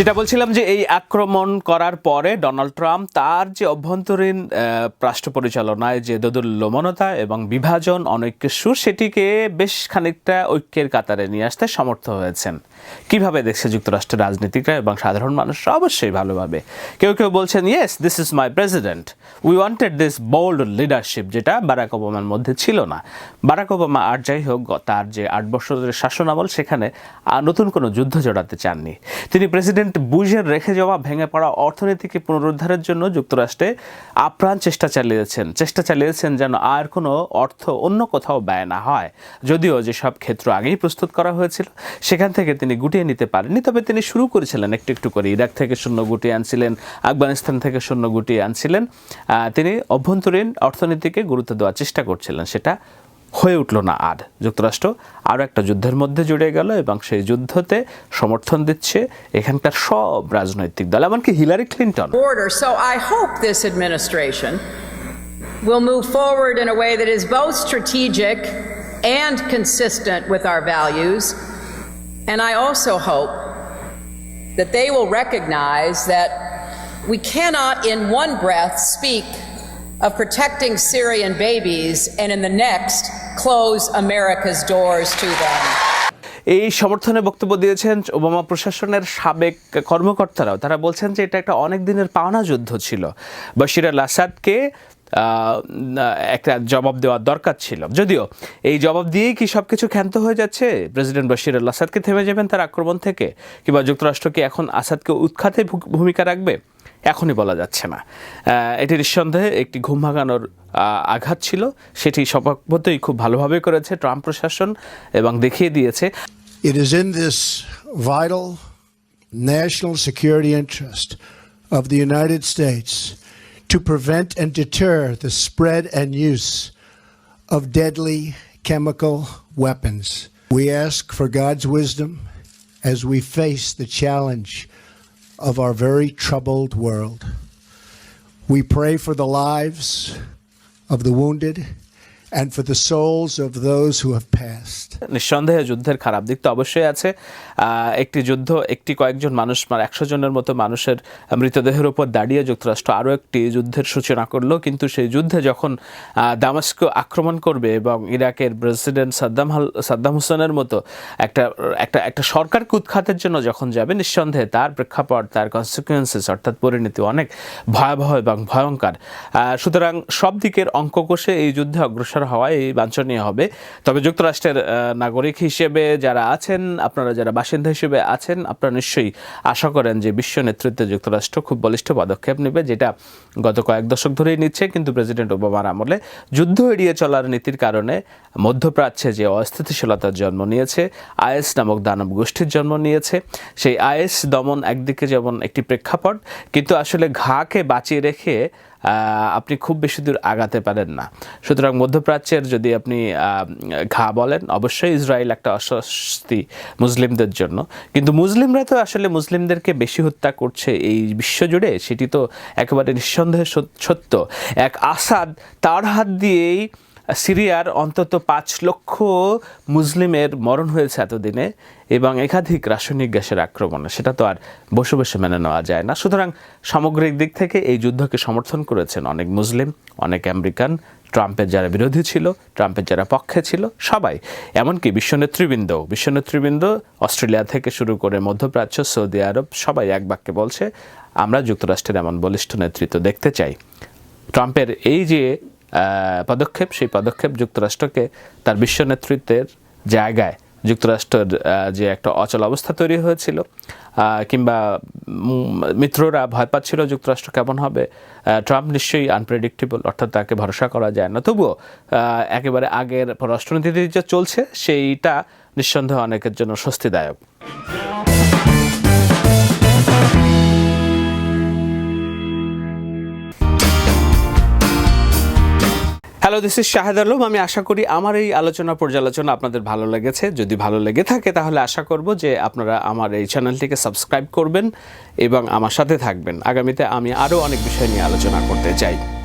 যেটা বলছিলাম যে এই আক্রমণ করার পরে ডোনাল্ড ট্রাম্প তার যে অভ্যন্তরীণ রাষ্ট্র পরিচালনায় যে দোদুল্যমনতা এবং বিভাজন অনৈক্যের সুর, সেটিকে বেশ খানিকটা ঐক্যের কাতারে নিয়ে আসতে সমর্থ হয়েছেন। কীভাবে দেখছে যুক্তরাষ্ট্রের রাজনীতিকরা এবং সাধারণ মানুষরা? অবশ্যই ভালোভাবে। কেউ কেউ বলছেন yes this is my president we wanted this bold leadership যেটা বারাক ওবামার মধ্যে ছিল না। বারাক ওবামা আর যাই হোক, তার যে আট বছরের শাসনামল সেখানে নতুন কোনো যুদ্ধ জড়াতে চাননি। তিনি প্রেসিডেন্ট বুশের রেখে যাওয়া, ভেঙে পড়া অর্থনীতিকে পুনরুদ্ধারের জন্য যুক্তরাষ্ট্রে আপ্রাণ চেষ্টা চালিয়েছেন। চেষ্টা চালিয়েছেন যেন আর কোনো অর্থ অন্য কোথাও ব্যয় না হয়। যদিও যেসব ক্ষেত্র আগেই প্রস্তুত করা হয়েছিল, সেখান থেকে তিনি গুটিয়ে নিতে পারেননি। তবে তিনি শুরু করেছিলেন একটু একটু করে। ইরাক থেকে শূন্য গুটিয়ে আনছিলেন, আফগানিস্তান থেকে শূন্য গুটিয়ে আনছিলেন। তিনি অভ্যন্তরীণ অর্থনীতিকে গুরুত্ব দেওয়ার চেষ্টা করছিলেন, সেটা হয়ে উঠল না আর যুক্তরাষ্ট্র আরও একটা যুদ্ধের মধ্যে জুড়ে গেল এবং সেই যুদ্ধতে সমর্থন দিচ্ছে এখানকার সব রাজনৈতিক দল এমনকি Hillary Clinton will move forward in a way that is both strategic and consistent with our values. And I also hope that they will recognize that we cannot, in one breath, speak of protecting Syrian babies and, in the next, close America's doors to them. এই সমর্থনে বক্তব্য দিয়েছেন Obama প্রশাসনের সাবেক কর্মকর্তারাও। তারা বলছেন যে এটা একটা অনেক দিনের পাওনা যুদ্ধ ছিল। বশির আল আসাদকে একটা জবাব দেওয়ার দরকার ছিল। যদিও এই জবাব দিয়েই কি সব কিছু ক্ষান্ত হয়ে যাচ্ছে? প্রেসিডেন্ট বশির আল আসাদকে থেমে যাবেন তার আক্রমণ থেকে? কিংবা যুক্তরাষ্ট্র কি এখন আসাদকে উৎখাতে ভূমিকা রাখবে? এখনই বলা যাচ্ছে না এটি নিঃসন্দেহে একটি ঘুম ভাঙানোর আঘাত ছিল সেটি স্বভাবতই খুব ভালোভাবে করেছে ট্রাম্প প্রশাসন এবং দেখিয়ে দিয়েছে It is in this vital national security interest of the United States to prevent and deter the spread and use of deadly chemical weapons. We ask for God's wisdom as we face the challenge of our very troubled world. We pray for the lives of the wounded and for the souls of those who have passed. নিঃসন্দেহে যুদ্ধের খারাপ দিক তো অবশ্যই আছে। একটি যুদ্ধ, একটি কয়েকজন মানুষ মানে একশো জনের মতো মানুষের মৃতদেহের উপর দাঁড়িয়ে যুক্তরাষ্ট্র আরও একটি যুদ্ধের সূচনা করল। কিন্তু সেই যুদ্ধে যখন দামাস্কো আক্রমণ করবে এবং ইরাকের প্রেসিডেন্ট সাদ্দাম হাল- সাদ্দাম হোসেনের মতো একটা একটা একটা সরকারকে উৎখাতের জন্য যখন যাবে, নিঃসন্দেহে তার প্রেক্ষাপট, তার কনসিকুয়েন্সেস অর্থাৎ পরিণতি অনেক ভয়াবহ এবং ভয়ঙ্কর। সুতরাং সব দিকের অঙ্ক কষে এই যুদ্ধে অগ্রসর হওয়াই বাঞ্ছনীয় হবে। তবে যুক্তরাষ্ট্রের নাগরিক হিসেবে যারা আছেন, আপনারা যারা বাসিন্দা হিসেবে আছেন, আপনারা নিশ্চয়ই আশা করেন যে বিশ্ব নেতৃত্বে যুক্তরাষ্ট্র খুব বলিষ্ঠ পদক্ষেপ নেবে, যেটা গত কয়েক দশক ধরেই নিচ্ছে। কিন্তু প্রেসিডেন্ট ওবামার আমলে যুদ্ধ এড়িয়ে চলার নীতির কারণে মধ্যপ্রাচ্যে যে অস্থিতিশীলতার জন্ম নিয়েছে, আইএস নামক দানব গোষ্ঠীর জন্ম নিয়েছে, সেই আইএস দমন একদিকে যেমন একটি প্রেক্ষাপট, কিন্তু আসলে ঘাকে বাঁচিয়ে রেখে আপনি খুব বেশি দূর আগাতে পারেন না। সুতরাং মধ্যপ্রাচ্যের যদি আপনি ঘা বলেন, অবশ্যই ইসরায়েল একটা অস্বস্তি মুসলিমদের জন্য। কিন্তু মুসলিমরা তো আসলে মুসলিমদেরকে বেশি হত্যা করছে এই বিশ্বজুড়ে, সেটি তো একেবারে নিঃসন্দেহে সত্য। এক আসাদ তার হাত দিয়েই সিরিয়ার অন্তত পাঁচ লক্ষ মুসলিমের মরণ হয়েছে এতদিনে। এবং একাধিক রাসায়নিক গ্যাসের আক্রমণে। সেটা তো আর বসে বসে মেনে নেওয়া যায় না। সুতরাং সামগ্রিক দিক থেকে এই যুদ্ধকে সমর্থন করেছেন অনেক মুসলিম, অনেক আমেরিকান। ট্রাম্পের যারা বিরোধী ছিল, ট্রাম্পের যারা পক্ষে ছিল, সবাই। এমনকি বিশ্ব নেতৃবৃন্দ বিশ্ব নেতৃবৃন্দ অস্ট্রেলিয়া থেকে শুরু করে মধ্যপ্রাচ্য, সৌদি আরব, সবাই এক বাক্যে বলছে, আমরা যুক্তরাষ্ট্রের এমন বলিষ্ঠ নেতৃত্ব দেখতে চাই। ট্রাম্পের এই যে পদক্ষেপ, সেই পদক্ষেপ যুক্তরাষ্ট্রকে তার বিশ্ব নেতৃত্বের জায়গায় যুক্তরাষ্ট্রের যে একটা অচল অবস্থা তৈরি হয়েছিল কিংবা মিত্ররা ভয় পাচ্ছিল যুক্তরাষ্ট্র কেমন হবে। ট্রাম্প নিশ্চয়ই আনপ্রেডিক্টেবল অর্থাৎ তাকে ভরসা করা যায় না। তবুও একেবারে আগের পররাষ্ট্রনীতি যে চলছে, সেইটা নিঃসন্দেহে অনেকের জন্য স্বস্তিদায়ক। Hello this is Shahed Alam. আমি আশা করি আমার এই আলোচনা পর্যালোচনা আপনাদের ভালো লেগেছে। যদি ভালো লেগে থাকে তাহলে আশা করব যে আপনারা আমার এই চ্যানেলটিকে সাবস্ক্রাইব করবেন এবং আমার সাথে থাকবেন। আগামীতে আমি আরও অনেক বিষয় নিয়ে আলোচনা করতে চাই।